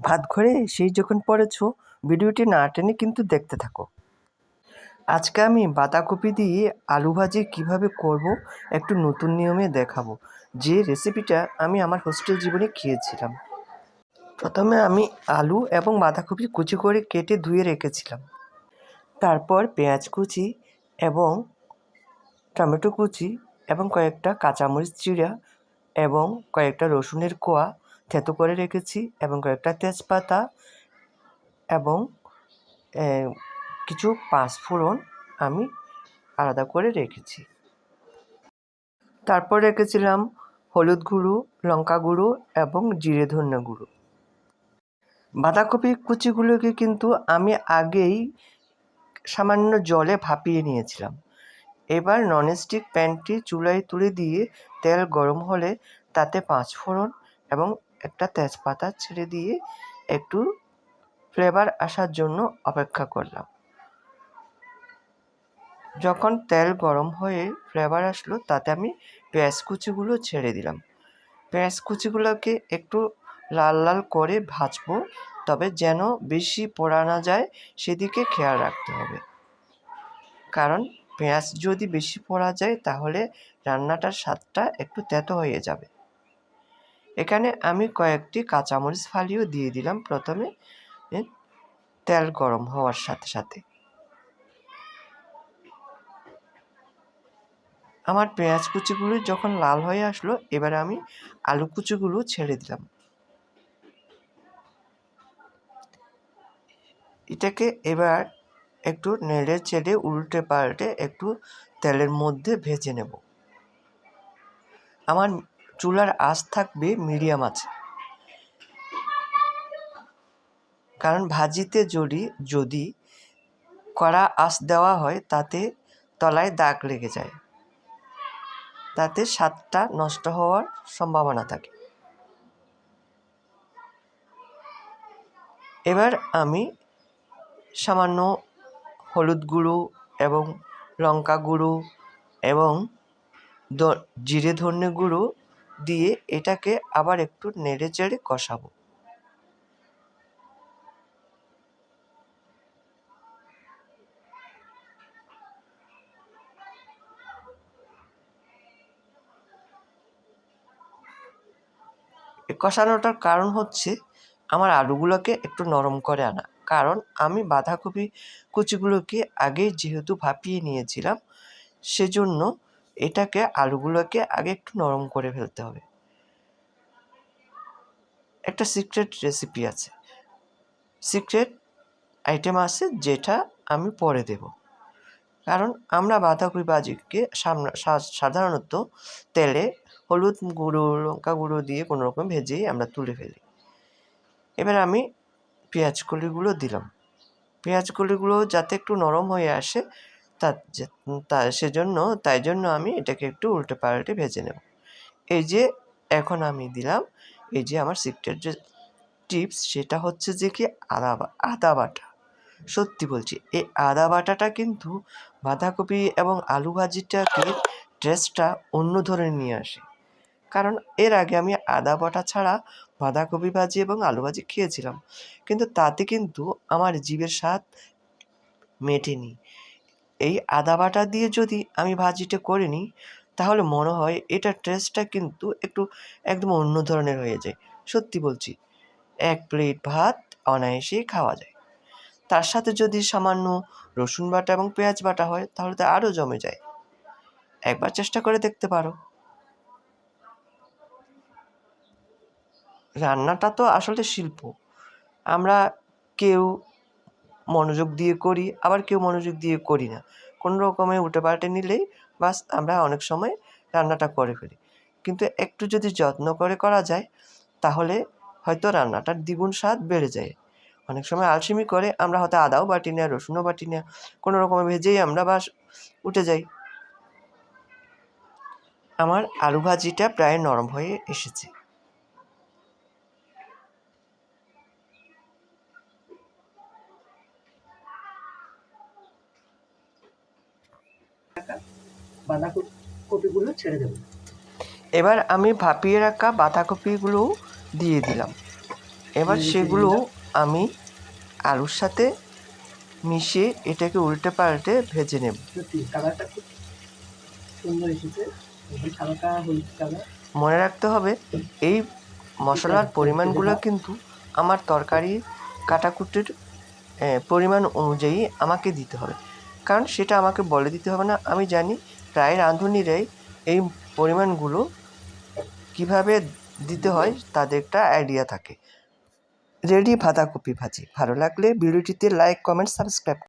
ভাত ঘরে সেই যখন পড়েছো, ভিডিওটি না টেনে কিন্তু দেখতে থাকো। আজকে আমি বাঁধাকপি দিয়ে আলু ভাজি কীভাবে করব, একটু নতুন নিয়মে দেখাবো। যে রেসিপিটা আমি আমার হোস্টেল জীবনে খেয়েছিলাম। প্রথমে আমি আলু এবং বাঁধাকপি কুচি করে কেটে ধুয়ে রেখেছিলাম। তারপর পেঁয়াজ কুচি এবং টমেটো কুচি এবং কয়েকটা কাঁচামরিচ চিড়া এবং কয়েকটা রসুনের কোয়া থেতো করে রেখেছি এবং কয়েকটা তেজপাতা এবং কিছু পাঁচফোড়ন আমি আলাদা করে রেখেছি। তারপর রেখেছিলাম হলুদ গুঁড়ো, লঙ্কা গুঁড়ো এবং জিরে ধনে গুঁড়ো। বাঁধাকপি কুচিগুলোকে কিন্তু আমি আগেই সামান্য জলে ভাপিয়ে নিয়েছিলাম। এবার ননস্টিক প্যানটি চুলায় তুলে দিয়ে তেল গরম হলে তাতে পাঁচফোড়ন এবং একটা তেজপাতা ছেড়ে দিয়ে একটু ফ্লেভার আসার জন্য অপেক্ষা করলাম। যখন তেল গরম হয়ে ফ্লেভার আসলো, তাতে আমি পেঁয়াজ কুচিগুলো ছেড়ে দিলাম। পেঁয়াজ কুচিগুলোকে একটু লাল লাল করে ভাজবো, তবে যেন বেশি পোড়া না যায়, সেদিকে খেয়াল রাখতে হবে। কারণ পেঁয়াজ যদি বেশি পোড়া যায়, তাহলে রান্নাটার স্বাদটা একটু তেতো হয়ে যাবে। এখানে আমি কয়েকটি কাঁচামরিচ ফালিও দিয়ে দিলাম। প্রথমে তেল গরম হওয়ার সাথে সাথে। আমার পেঁয়াজ কুচিগুলো যখন লাল হয়ে আসলো, এবারে আমি আলু কুচিগুলো ছেড়ে দিলাম। এটাকে এবার একটু নেড়ে চেড়ে উল্টে পাল্টে একটু তেলের মধ্যে ভেজে নেব। আমার চুলার আঁচ থাকবে মিডিয়াম আছে কারণ ভাজিতে যদি যদি কড়া আঁচ দেওয়া হয়, তাতে তলায় দাগ লেগে যায়। তাতে স্বাদটা নষ্ট হওয়ার সম্ভাবনা থাকে। এবার আমি সামান্য হলুদ গুঁড়ো এবং লঙ্কা গুঁড়ো এবং জিরে ধনে গুঁড়ো দিয়ে এটাকে আবার একটু নেড়ে চেড়ে কষাবো। কষানোটার কারণ হচ্ছে আমার আলুগুলোকে একটু নরম করে আনা। কারণ আমি বাঁধাকপি কুচিগুলোকে আগে যেহেতু ভাপিয়ে নিয়েছিলাম, সেজন্য এটাকে আলুগুলোকে আগে একটু নরম করে ফেলতে হবে। একটা সিক্রেট রেসিপি আছে। সিক্রেট আইটেম আছে যেটা আমি পরে দেব। কারণ আমরা বাঁধাকপি বাজিকে সাধারণত তেলে হলুদ গুঁড়ো, লঙ্কা গুঁড়ো দিয়ে কোনো রকম ভেজেই আমরা তুলে ফেলি। এবার আমি পেঁয়াজ কলিগুলো দিলাম। পেঁয়াজ কলিগুলো যাতে একটু নরম হয়ে আসে তা যে- তা, সেজন্য তাই জন্য আমি এটাকে একটু উল্টে পাল্টে ভেজে নেব। এই যে, এখন আমি দিলাম, এই যে আমার সিক্রেট যে টিপস, সেটা হচ্ছে যে কি আদা আদা বাটা। সত্যি বলছি, এই আদা বাটাটা কিন্তু বাঁধাকপি এবং আলু ভাজিটাকে টেস্টটা অন্য ধরনের নিয়ে আসে। কারণ এর আগে আমি আদা বাটা ছাড়া বাঁধাকপি ভাজি এবং আলু ভাজি খেয়েছিলাম। কিন্তু তাতে কিন্তু আমার জিভের স্বাদ মেটেনি। এই আদা বাটা দিয়ে যদি আমি ভাজিটা করে নিই, তাহলে মনে হয় এটার টেস্টটা কিন্তু একটু একদম অন্য ধরনের হয়ে যায়। সত্যি বলছি, এক প্লেট ভাত অনায়াসেই খাওয়া যায়। তার সাথে যদি সামান্য রসুন বাটা এবং পেঁয়াজ বাটা হয়, তাহলে তো আরও জমে যায়। একবার চেষ্টা করে দেখতে পারো। রান্নাটা তো আসলে শিল্প। আমরা কেউ মনোযোগ দিয়ে করি, আবার কেউ মনোযোগ দিয়ে করি না। কোনো রকমে উল্টে পাল্টে নিলেই বাস আমরা অনেক সময় রান্নাটা করে ফেলি। কিন্তু একটু যদি যত্ন করে করা যায়, তাহলে হয়তো রান্নাটার দ্বিগুণ স্বাদ বেড়ে যায়। অনেক সময় আলসেমি করে, আমরা হয়তো আদাও বাটি না রসুনও বাটি না কোনো রকমে ভেজেই আমরা বাস উঠে যাই। আমার আলু ভাজিটা প্রায় নরম হয়ে এসেছে। বাঁধাকপিগুলো ছেড়ে দেবো। এবার আমি ভাপিয়ে রাখা বাঁধাকপিগুলো দিয়ে দিলাম। এবার সেগুলো আমি আলুর সাথে মিশিয়ে এটাকে উল্টে পাল্টে ভেজে নেব। কালারটা খুব সুন্দর এসেছে। হালকা হলুদ কালার। মনে রাখতে হবে এই মশলার পরিমাণগুলো কিন্তু আমার তরকারি কাটাকুটির পরিমাণ অনুযায়ী আমাকে দিতে হবে। কারণ সেটা আমাকে বলে দিতে হবে না। আমি জানি প্রায় রাঁধুনিরাই এই পরিমাণগুলো কীভাবে দিতে হয় তাদের একটা আইডিয়া থাকে। রেডি বাঁধাকপি ভাজি। ভালো লাগলে ভিডিওটিতে লাইক কমেন্ট সাবস্ক্রাইব